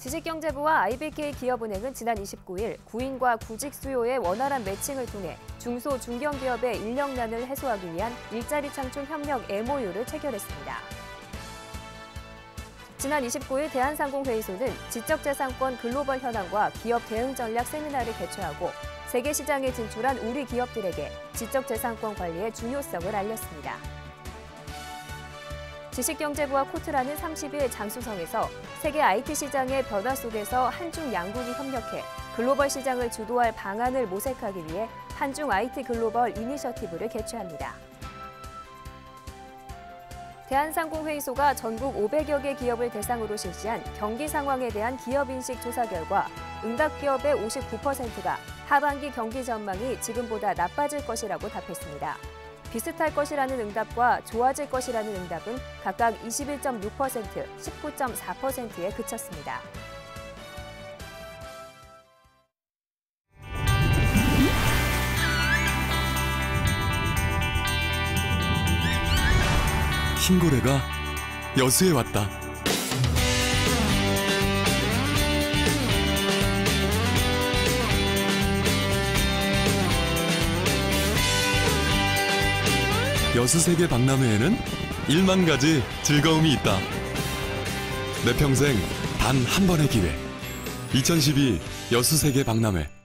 지식경제부와 IBK 기업은행은 지난 29일 구인과 구직 수요의 원활한 매칭을 통해 중소 중견 기업의 인력난을 해소하기 위한 일자리 창출 협력 MOU를 체결했습니다. 지난 29일 대한상공회의소는 지적재산권 글로벌 현황과 기업 대응 전략 세미나를 개최하고 세계 시장에 진출한 우리 기업들에게 지적재산권 관리의 중요성을 알렸습니다. 지식경제부와 코트라는 30일 장수성에서 세계 IT 시장의 변화 속에서 한중 양국이 협력해 글로벌 시장을 주도할 방안을 모색하기 위해 한중 IT 글로벌 이니셔티브를 개최합니다. 대한상공회의소가 전국 500여 개 기업을 대상으로 실시한 경기 상황에 대한 기업 인식 조사 결과 응답 기업의 59%가 하반기 경기 전망이 지금보다 나빠질 것이라고 답했습니다. 비슷할 것이라는 응답과 좋아질 것이라는 응답은 각각 21.6%, 19.4%에 그쳤습니다. 흰고래가 여수에 왔다. 여수세계 박람회에는 1만 가지 즐거움이 있다. 내 평생 단 한 번의 기회. 2012 여수세계 박람회.